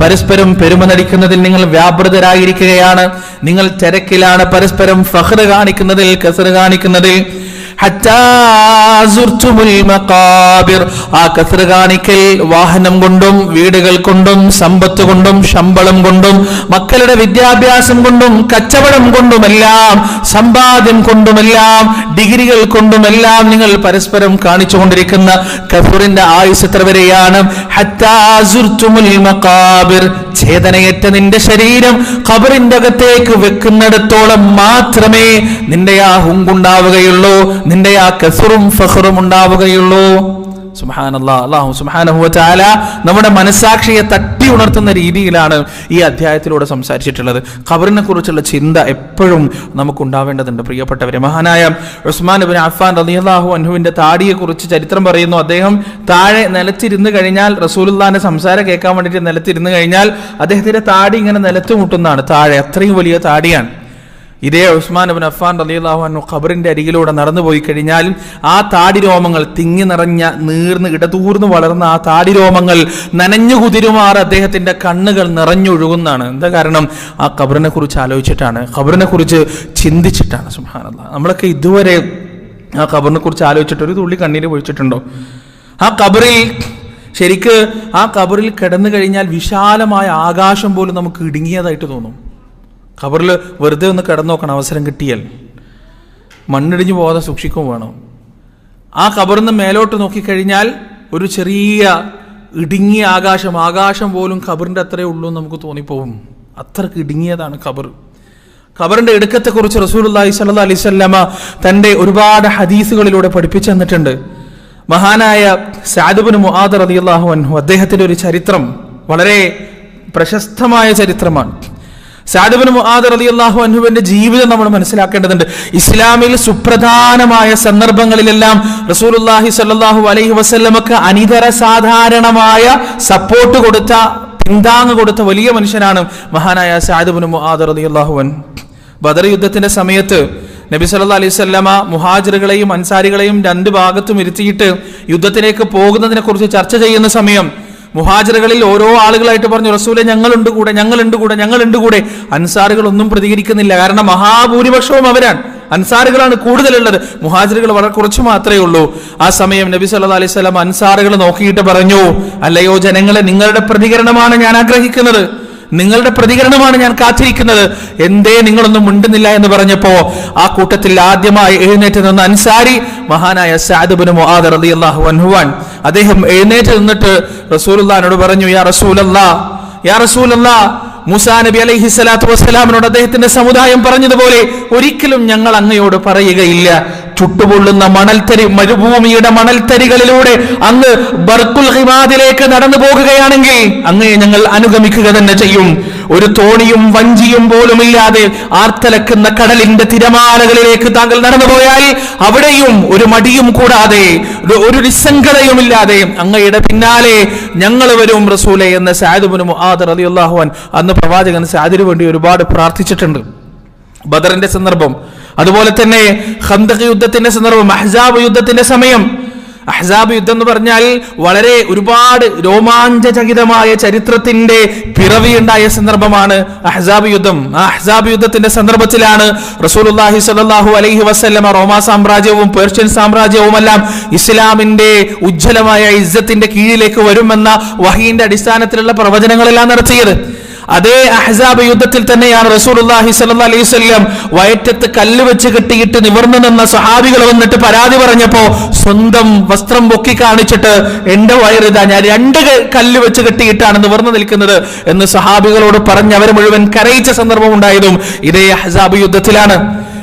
പരസ്പരം പെരുമനടിക്കുന്നതിൽ നിങ്ങൾ വ്യാപൃതരായിരിക്കുകയാണ്. നിങ്ങൾ തിരക്കിലാണ് പരസ്പരം ഫഹ്റ് കാണിക്കുന്നതിൽ കസറ് കാണിക്കുന്നതിൽ. ആ കസർ കാണിക്കൽ വാഹനം കൊണ്ടും വീടുകൾ കൊണ്ടും സമ്പത്ത് കൊണ്ടും ശമ്പളം കൊണ്ടും മക്കളുടെ വിദ്യാഭ്യാസം കൊണ്ടും കച്ചവടം കൊണ്ടുമെല്ലാം സമ്പാദ്യം കൊണ്ടുമെല്ലാം ഡിഗ്രികൾ കൊണ്ടുമെല്ലാം നിങ്ങൾ പരസ്പരം കാണിച്ചുകൊണ്ടിരിക്കുന്ന കഫൂറിന്റെ ആയുസ് എത്ര വരെയാണ്. ഛേദനയേറ്റ നിന്റെ ശരീരം ഖബറിന്റെ അകത്തേക്ക് വെക്കുന്നിടത്തോളം മാത്രമേ നിന്റെ ആ ഹുങ്കുണ്ടാവുകയുള്ളൂ. നിന്റെ ആ കസുറും ഫഹറും ഉണ്ടാവുകയുള്ളൂ. സുബ്ഹാനല്ലാ അല്ലാഹു സുബ്ഹാനഹു ചാല നമ്മുടെ മനസാക്ഷിയെ തട്ടി ഉണർത്തുന്ന രീതിയിലാണ് ഈ അധ്യായത്തിലൂടെ സംസാരിച്ചിട്ടുള്ളത്. ഖബറിനെ കുറിച്ചുള്ള ചിന്ത എപ്പോഴും നമുക്ക് ഉണ്ടാവേണ്ടതുണ്ട് പ്രിയപ്പെട്ടവരെ. മഹാനായ ഉസ്മാൻ ബിൻ അഫ്ഫാൻ റളിയല്ലാഹു അൻഹുവിന്റെ താടിയെ കുറിച്ച് ചരിത്രം പറയുന്നു. അദ്ദേഹം താഴെ നിലത്തിരുന്ന് കഴിഞ്ഞാൽ റസൂലുല്ലാന്റെ സംസാരം കേൾക്കാൻ വേണ്ടിയിട്ട് നിലത്തിരുന്ന് കഴിഞ്ഞാൽ അദ്ദേഹത്തിന്റെ താടി ഇങ്ങനെ നിലത്ത് മുട്ടുന്നതാണ്. താഴെ അത്രയും വലിയ താടിയാണ്. ഇതേ ഉസ്മാൻ അബിൻ റളിയല്ലാഹു അൻഹു ഖബറിന്റെ അരികിലൂടെ നടന്നു പോയി കഴിഞ്ഞാൽ ആ താടി രോമങ്ങൾ തിങ്ങി നിറഞ്ഞ നീർന്ന് ഇടതൂർന്ന് വളർന്ന ആ താടി രോമങ്ങൾ നനഞ്ഞു കുതിരുമാർ അദ്ദേഹത്തിന്റെ കണ്ണുകൾ നിറഞ്ഞൊഴുകുന്നതാണ്. എന്താ കാരണം? ആ ഖബറിനെ കുറിച്ച് ആലോചിച്ചിട്ടാണ്. ഖബറിനെ കുറിച്ച് ചിന്തിച്ചിട്ടാണ്. സുഹാനല്ല നമ്മളൊക്കെ ഇതുവരെ ആ ഖബറിനെ കുറിച്ച് ആലോചിച്ചിട്ട് ഒരു തുള്ളി കണ്ണീര് പൊഴിച്ചിട്ടുണ്ടോ? ആ ഖബറിൽ ശരിക്ക് ആ ഖബറിൽ കിടന്നു കഴിഞ്ഞാൽ വിശാലമായ ആകാശം പോലും നമുക്ക് ഇടുങ്ങിയതായിട്ട് തോന്നും. ഖബറിൽ വെറുതെ ഒന്ന് കിടന്നു നോക്കണം അവസരം കിട്ടിയാൽ. മണ്ണിടിഞ്ഞു പോകാതെ സൂക്ഷിക്കും വേണം. ആ ഖബറിൽ നിന്ന് മേലോട്ട് നോക്കിക്കഴിഞ്ഞാൽ ഒരു ചെറിയ ഇടുങ്ങിയ ആകാശം ആകാശം പോലും ഖബറിന്റെ അത്രേ ഉള്ളൂ എന്ന് നമുക്ക് തോന്നിപ്പോവും അത്രയ്ക്ക് ഇടുങ്ങിയതാണ് ഖബർ. ഖബറിന്റെ ഇടുക്കത്തെക്കുറിച്ച് റസൂലുള്ളാഹി സ്വല്ലല്ലാഹി അലൈഹി വസല്ലമ തന്റെ ഒരുപാട് ഹദീസുകളിലൂടെ പഠിപ്പിച്ചു തന്നിട്ടുണ്ട്. മഹാനായ സാദുബിന് മുആദ് റളിയല്ലാഹു അൻഹു അദ്ദേഹത്തിന്റെ ഒരു ചരിത്രം വളരെ പ്രശസ്തമായ ചരിത്രമാണ്. സാദുബിന് അലി അള്ളാഹു അൻഹുവിന്റെ ജീവിതം നമ്മൾ മനസ്സിലാക്കേണ്ടതുണ്ട്. ഇസ്ലാമിൽ സുപ്രധാനമായ സന്ദർഭങ്ങളിലെല്ലാം റസൂലുള്ളാഹി സ്വല്ലല്ലാഹു അലൈഹി വസല്ലമക്ക് അനിതര സാധാരണമായ സപ്പോർട്ട് കൊടുത്ത പിന്താങ് കൊടുത്ത വലിയ മനുഷ്യനാണ് മഹാനായ സാദിബിൻ മുഹാദർ അലി അള്ളാഹുവൻ ബദർ യുദ്ധത്തിന്റെ സമയത്ത് നബി സല്ല അലൈഹി വസല്ലമ മുഹാജിറുകളെയും അൻസാരികളെയും രണ്ട് ഭാഗത്തും ഇരുത്തിയിട്ട് യുദ്ധത്തിലേക്ക് പോകുന്നതിനെ കുറിച്ച് ചർച്ച ചെയ്യുന്ന സമയം മുഹാജിറുകളിൽ ഓരോ ആളുകളായിട്ട് പറഞ്ഞു റസൂലെ ഞങ്ങളുണ്ട് കൂടെ ഞങ്ങളുണ്ട് കൂടെ ഞങ്ങളുണ്ട് കൂടെ. അൻസാറുകൾ ഒന്നും പ്രതികരിക്കുന്നില്ല. കാരണം മഹാഭൂരിപക്ഷവും അവരാണ്. അൻസാറുകളാണ് കൂടുതലുള്ളത്. മുഹാജിറുകൾ വളരെ കുറച്ച് മാത്രമേ ഉള്ളൂ. ആ സമയം നബി സല്ലാ അലൈഹി വസല്ലം അൻസാറുകൾ നോക്കിയിട്ട് പറഞ്ഞു അല്ലയോ ജനങ്ങളെ നിങ്ങളുടെ പ്രതികരണമാണ് ഞാൻ ആഗ്രഹിക്കുന്നത്. നിങ്ങളുടെ പ്രതികരണമാണ് ഞാൻ കാത്തിരിക്കുന്നത്. എന്തേ നിങ്ങളൊന്നും മുണ്ടുന്നില്ല എന്ന് പറഞ്ഞപ്പോ ആ കൂട്ടത്തിൽ ആദ്യമായി എഴുന്നേറ്റ് നിന്ന അൻസാരി മഹാനായ സാദുബിന് അദ്ദേഹം എഴുന്നേറ്റ് നിന്നിട്ട് റസൂലുല്ലാനോട് പറഞ്ഞു യാ റസൂലല്ലാ യാ റസൂലല്ലാ. മൂസാ നബി അലൈഹി സ്വലാത്തു വസ്സലാമിനോട് അദ്ദേഹത്തിന്റെ സമുദായം പറഞ്ഞതുപോലെ ഒരിക്കലും ഞങ്ങൾ അങ്ങയോട് പറയുകയില്ല. ചുട്ടുപൊള്ളുന്ന മണൽത്തരി മരുഭൂമിയുടെ മണൽത്തരികളിലൂടെ അങ്ങ് ബർക്കുൽ ഹിമാദിലേക്ക് നടന്നു പോകുകയാണെങ്കിൽ അങ്ങയെ ഞങ്ങൾ അനുഗമിക്കുക തന്നെ ചെയ്യും. ഒരു തോണിയും വഞ്ചിയും പോലുമില്ലാതെ ആർത്തലക്കുന്ന കടലിന്റെ തിരമാലകളിലേക്ക് താങ്കൾ നടന്നുപോയാൽ അവിടെയും ഒരു മടിയും കൂടാതെ ഒരു- നിസ്സംഗതയും നിസ്സംഗതയുമില്ലാതെ അങ്ങയുടെ പിന്നാലെ ഞങ്ങൾ വരും. റസൂലെ എന്ന് സാദുബുനും ആദർ റളിയല്ലാഹു അൻ അന്ന് പ്രവാചകൻ സാദിനു വേണ്ടി ഒരുപാട് പ്രാർത്ഥിച്ചിട്ടുണ്ട്. ബദറിന്റെ സന്ദർഭം അതുപോലെ തന്നെ ഖന്തഖ് യുദ്ധത്തിന്റെ സന്ദർഭം അഹ്സാബ് യുദ്ധത്തിന്റെ സമയം. അഹ്സാബ് യുദ്ധം എന്ന് പറഞ്ഞാൽ വളരെ ഒരുപാട് രോമാഞ്ചചകിതമായ ചരിത്രത്തിന്റെ പിറവിയുണ്ടായ സന്ദർഭമാണ് അഹ്സാബ് യുദ്ധം. ആ അഹ്സാബ് യുദ്ധത്തിന്റെ സന്ദർഭത്തിലാണ് റസൂലുള്ളാഹി സ്വല്ലല്ലാഹു അലൈഹി വസല്ലമ റോമാ സാമ്രാജ്യവും പേർഷ്യൻ സാമ്രാജ്യവും എല്ലാം ഇസ്ലാമിന്റെ ഉജ്ജ്വലമായ ഇസ്സത്തിന്റെ കീഴിലേക്ക് വരുമെന്ന വഹീന്റെ അടിസ്ഥാനത്തിലുള്ള പ്രവചനങ്ങളെല്ലാം നടത്തിയത്. അതേ അഹ്സാബ് യുദ്ധത്തിൽ തന്നെയാണ് റസൂലുള്ളാഹി സ്വല്ലല്ലാഹി അലൈഹി വസല്ലം വയറ്റത്ത് കല്ല് വെച്ച് കെട്ടിയിട്ട് നിവർന്നു നിന്ന സഹാബികൾ വന്നിട്ട് പരാതി പറഞ്ഞപ്പോ സ്വന്തം വസ്ത്രം പൊക്കി കാണിച്ചിട്ട് എന്റെ വയറിതാ ഞാൻ രണ്ട് കല്ല് വെച്ച് കെട്ടിയിട്ടാണ് നിവർന്നു നിൽക്കുന്നത് എന്ന് സഹാബികളോട് പറഞ്ഞ് അവരെ മുഴുവൻ കരയിച്ച സന്ദർഭം ഉണ്ടായതും ഇതേ അഹ്സാബ് യുദ്ധത്തിലാണ്.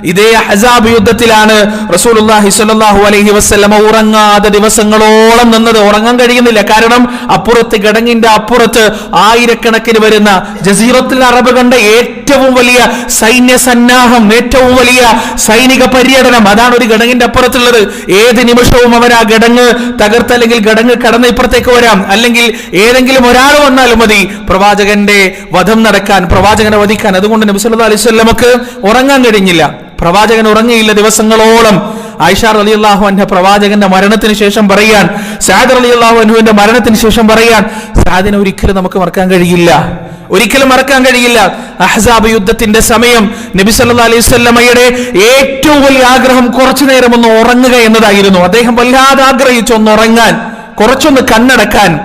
ഇതേ ഹസാബ് യുദ്ധത്തിലാണ് റസൂലുള്ളാഹി സ്വല്ലല്ലാഹു അലൈഹി വസല്ലമ ഉറങ്ങാതെ ദിവസങ്ങളോളം നിന്നത്. ഉറങ്ങാൻ കഴിയുന്നില്ല. കാരണം അപ്പുറത്ത് ഗടങ്ങിന്റെ അപ്പുറത്ത് ആയിരക്കണക്കിന് വരുന്ന ജസീറത്തിൽ അറബ് കണ്ട ഏറ്റവും വലിയ സൈന്യ സന്നാഹം ഏറ്റവും വലിയ സൈനിക പര്യടനം. അതാണ് ഒരു ഗടങ്ങിന്റെ അപ്പുറത്തുള്ളത്. ഏത് നിമിഷവും അവർ ആ ഘടങ്ങ് തകർത്ത് അല്ലെങ്കിൽ ഗടങ്ങ് കടന്ന് ഇപ്പുറത്തേക്ക് വരാം. അല്ലെങ്കിൽ ഏതെങ്കിലും ഒരാൾ വന്നാലും മതി. പ്രവാചകന്റെ വധം നടക്കാൻ പ്രവാചകനെ വധിക്കാൻ. അതുകൊണ്ട് നബി സല്ലല്ലാഹു അലൈഹി വസല്ലമക്ക് ഉറങ്ങാൻ കഴിഞ്ഞില്ല. പ്രവാചകൻ ഉറങ്ങിയില്ല ദിവസങ്ങളോളം. ആയിഷാർ അലി അള്ളാഹു അന്റെ പ്രവാചകന്റെ മരണത്തിന് ശേഷം പറയാൻ സാദർ അലി അള്ളാഹു അനുവിന്റെ മരണത്തിന് ശേഷം പറയാൻ സാദിനെ ഒരിക്കലും നമുക്ക് മറക്കാൻ കഴിയില്ല. ഒരിക്കലും മറക്കാൻ കഴിയില്ല. അഹ്സാബ് യുദ്ധത്തിന്റെ സമയം നബി സല്ലാ അലൈഹി ഏറ്റവും വലിയ ആഗ്രഹം കുറച്ചു നേരം ഒന്ന് ഉറങ്ങുക എന്നതായിരുന്നു. അദ്ദേഹം വല്ലാതെ ആഗ്രഹിച്ചു ഒന്ന് ഉറങ്ങാൻ കുറച്ചൊന്ന് കണ്ണടക്കാൻ.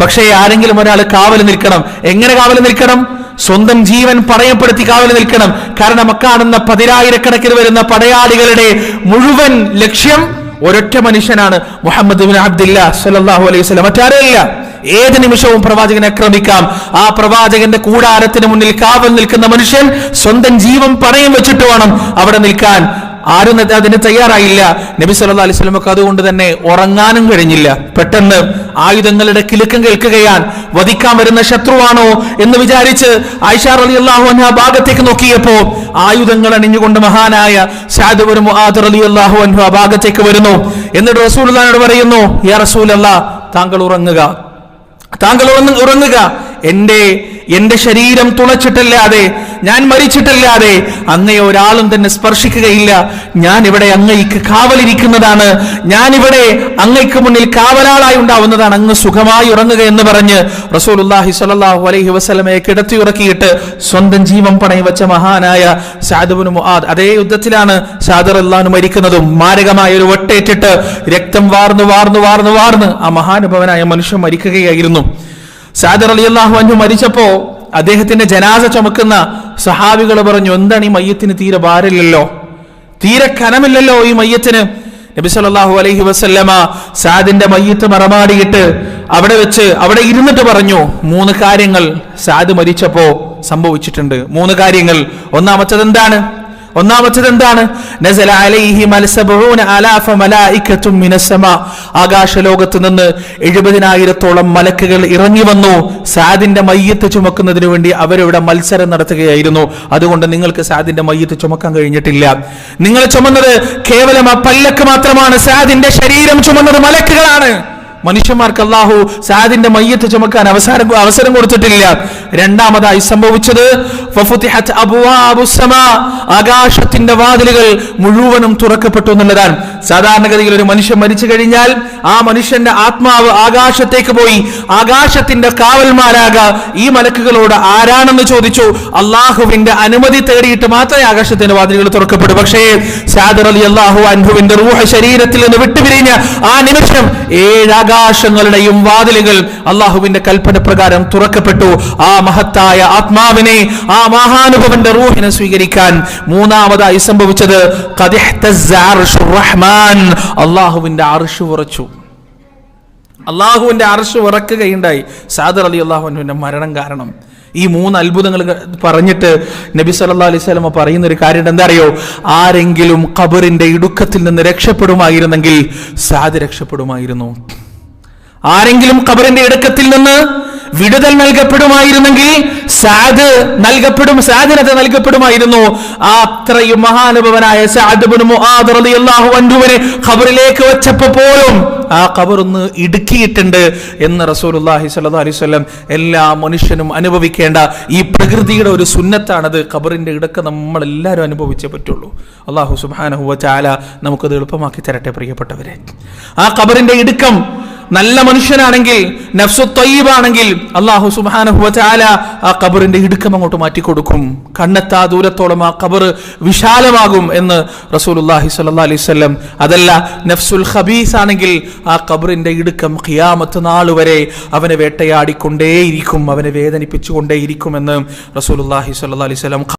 പക്ഷേ ആരെങ്കിലും ഒരാൾ കാവൽ നിൽക്കണം. എങ്ങനെ കാവൽ നിൽക്കണം? സ്വന്തം ജീവൻ പണയപ്പെടുത്തി കാവൽ നിൽക്കണം. കാരണം കാണുന്ന പതിനായിരക്കണക്കിന് വരുന്ന പടയാളികളുടെ മുഴുവൻ ലക്ഷ്യം ഒരൊറ്റ മനുഷ്യനാണ് മുഹമ്മദ് ബിൻ അബ്ദില്ല അലൈഹി വസല്ലം. മറ്റാരെയല്ല. ഏത് നിമിഷവും പ്രവാചകനെ ആക്രമിക്കാം. ആ പ്രവാചകന്റെ കൂടാരത്തിന് മുന്നിൽ കാവൽ നിൽക്കുന്ന മനുഷ്യൻ സ്വന്തം ജീവൻ പണയം വെച്ചിട്ട് വേണം അവിടെ നിൽക്കാൻ. ആരും അതിന് തയ്യാറായില്ല. നബി സല്ലാ അലൈഹി വസല്ലമക്ക് അതുകൊണ്ട് തന്നെ ഉറങ്ങാനും കഴിഞ്ഞില്ല. പെട്ടെന്ന് ആയുധങ്ങളുടെ കിലുക്കം കേൾക്കുകയാൻ വധിക്കാൻ വരുന്ന ശത്രുവാണോ എന്ന് വിചാരിച്ച് ഐഷാർ അലി അള്ളാഹു ഭാഗത്തേക്ക് നോക്കിയപ്പോ ആയുധങ്ങൾ അണിഞ്ഞുകൊണ്ട് മഹാനായ സാദുബുർ മുആദർ അലി അള്ളാഹു ആ ഭാഗത്തേക്ക് വരുന്നു. എന്നിട്ട് റസൂൽ പറയുന്നു യാ റസൂലല്ലാ താങ്കൾ ഉറങ്ങുക. താങ്കൾ ഉറങ്ങ ഉറങ്ങുക. എന്റെ എന്റെ ശരീരം തുളച്ചിട്ടല്ലാതെ ഞാൻ മരിച്ചിട്ടില്ലാതെ അങ്ങയെ ഒരാളും തന്നെ സ്പർശിക്കുകയില്ല. ഞാൻ ഇവിടെ അങ്ങയ്ക്ക് കാവലിരിക്കുന്നതാണ്. ഞാൻ ഇവിടെ അങ്ങയ്ക്ക് മുന്നിൽ കാവലാളായി ഉണ്ടാവുന്നതാണ്. അങ്ങ് സുഖമായി ഉറങ്ങുക എന്ന് പറഞ്ഞ് റസൂലുള്ളാഹി സ്വല്ലല്ലാഹു അലൈഹി വസല്ലമയെ കിടത്തി ഉറക്കിയിട്ട് സ്വന്തം ജീവൻ പണയം വെച്ച മഹാനായ സാദുബിന് മുആദ് അതേ യുദ്ധത്തിലാണ് അള്ളഹാന് മരിക്കുന്നതും മാരകമായ ഒരു വട്ടേറ്റിട്ട് രക്തം വാർന്നു വാർന്നു വാർന്നു വാർന്ന് ആ മഹാനുഭവനായ മനുഷ്യൻ മരിക്കുകയായിരുന്നു. സാദർ അലി അള്ളാഹു അഞ്ഞു മരിച്ചപ്പോ അദ്ദേഹത്തിന്റെ ജനാസ ചുമക്കുന്ന സഹാബികൾ പറഞ്ഞു എന്താണ് ഈ മയ്യത്തിന് തീരെ ഭാരമില്ലല്ലോ? തീരെ കനമില്ലല്ലോ ഈ മയ്യത്തിന്? നബി സല്ലാഹു അലൈഹി വസല്ലമ സാദിന്റെ മയ്യത്ത് മറമാടിയിട്ട് അവിടെ വെച്ച് അവിടെ ഇരുന്നിട്ട് പറഞ്ഞു മൂന്ന് കാര്യങ്ങൾ സാദ് മരിച്ചപ്പോ സംഭവിച്ചിട്ടുണ്ട്. മൂന്ന് കാര്യങ്ങൾ. ഒന്നാമത്തത് എന്താണ് ഒന്നാമത്തത് എന്താണ്? മിനസ്സമാ ആകാശലോകത്ത് നിന്ന് എഴുപതിനായിരത്തോളം മലക്കുകൾ ഇറങ്ങി വന്നു. സാദിന്റെ മയ്യത്ത് ചുമക്കുന്നതിന് വേണ്ടി അവരിവിടെ മത്സരം നടത്തുകയായിരുന്നു. അതുകൊണ്ട് നിങ്ങൾക്ക് സാദിന്റെ മയ്യത്ത് ചുമക്കാൻ കഴിഞ്ഞിട്ടില്ല. നിങ്ങൾ ചുമന്നത് കേവലം ആ പല്ലക്ക് മാത്രമാണ്. സാദിന്റെ ശരീരം ചുമന്നത് മലക്കുകളാണ്. മനുഷ്യന്മാർക്ക് അള്ളാഹു സാദിന്റെ മയ്യത്ത് ചുമക്കാൻ അവസരം അവസരം കൊടുത്തിട്ടില്ല. രണ്ടാമതായി സംഭവിച്ചത് ആകാശത്തിന്റെ വാതിലുകൾ മുഴുവനും തുറക്കപ്പെട്ടു എന്നുള്ളതാണ്. സാധാരണഗതിയിൽ ഒരു മനുഷ്യൻ മരിച്ചു കഴിഞ്ഞാൽ ആ മനുഷ്യന്റെ ആത്മാവ് ആകാശത്തേക്ക് പോയി ആകാശത്തിന്റെ കാവൽമാരാക ഈ മലക്കുകളോട് ആരാണെന്ന് ചോദിച്ചു അള്ളാഹുവിന്റെ അനുമതി തേടിയിട്ട് മാത്രമേ ആകാശത്തിന്റെ വാതിലുകൾ തുറക്കപ്പെടൂ. പക്ഷേ സാദർ അലി അള്ളാഹു അൻഹുവിന്റെ റൂഹ ശരീരത്തിൽ നിന്ന് വിട്ടുപിരിഞ്ഞ ആ നിമിഷം ഏഴ് ആകാശങ്ങളുടെയും വാതിലുകൾ അള്ളാഹുവിന്റെ കൽപ്പന പ്രകാരം തുറക്കപ്പെട്ടു. ആ മഹത്തായ ആത്മാവിനെ ആ മഹാനുഭവന്റെ റൂഹിനെ സ്വീകരിക്കാൻ മൂന്നാമതായി സംഭവിച്ചത് അള്ളാഹുവിന്റെ അറിഷു ഉറച്ചു. അള്ളാഹുവിന്റെ അറിഷ് ഉറക്കുകയുണ്ടായി. സാദർ അലി അള്ളാഹുവിന്റെ മരണം കാരണം. ഈ മൂന്ന് അത്ഭുതങ്ങൾ പറഞ്ഞിട്ട് നബി സല്ലാ അലൈഹി സ്വലമ പറയുന്ന ഒരു കാര്യം എന്താ അറിയോ? ആരെങ്കിലും ഖബറിന്റെ ഇടുക്കത്തിൽ നിന്ന് രക്ഷപ്പെടുമായിരുന്നെങ്കിൽ സാദ് രക്ഷപ്പെടുമായിരുന്നു. ആരെങ്കിലും ഖബറിന്റെ ഇടുക്കത്തിൽ നിന്ന് വിടുതൽ നൽകപ്പെടുമായിരുന്നെങ്കിൽ സാദ് നൽകപ്പെടും സാദിനത നൽകപ്പെടുമായിരുന്നു. ആ അത്രയും മഹാനുഭവനായ സാദ് ഇബ്നു മുആദ് റളിയല്ലാഹു അൻഹുവിനെ ഖബറിലേക്ക് വെച്ചപ്പോ പോലും ആ ഖബർ ഒന്ന് ഇടുക്കിയിട്ടുണ്ട് എന്ന് റസൂലുള്ളാഹി സല്ലാ അലൈഹി വസല്ലം എല്ലാ മനുഷ്യനും അനുഭവിക്കേണ്ട ഈ പ്രകൃതിയുടെ ഒരു സുന്നത്താണത്. ഖബറിന്റെ ഇടയ്ക്ക് നമ്മൾ എല്ലാവരും അനുഭവിച്ചേ പറ്റുള്ളൂ. അള്ളാഹു സുബ്ഹാനഹു ചാല നമുക്കത് എളുപ്പമാക്കി തരട്ടെ പ്രിയപ്പെട്ടവരെ. ആ ഖബറിന്റെ ഇടുക്കം നല്ല മനുഷ്യനാണെങ്കിൽ നഫ്സു തൊയ്യബാണെങ്കിൽ അള്ളാഹു സുബ്ഹാനഹു വ ആ കബറിന്റെ ഇടുക്കം അങ്ങോട്ട് മാറ്റി കൊടുക്കും കണ്ണെത്താ ദൂരത്തോളം ആ കബർ വിശാലമാകും എന്ന് റസൂലുള്ളാഹി സ്വല്ലല്ലാഹി അലൈഹി വസല്ലം അതല്ല നഫ്സുൽ ഹബീസ് ആണെങ്കിൽ ആ കബറിന്റെ ഇടുക്കം ഖിയാമത്ത് നാൾ വരെ അവനെ വേട്ടയാടിക്കൊണ്ടേയിരിക്കും അവനെ വേദനിപ്പിച്ചുകൊണ്ടേയിരിക്കുമെന്ന് റസൂലുള്ളാഹി സ്വല്ലല്ലാഹി അലൈഹി വസല്ലം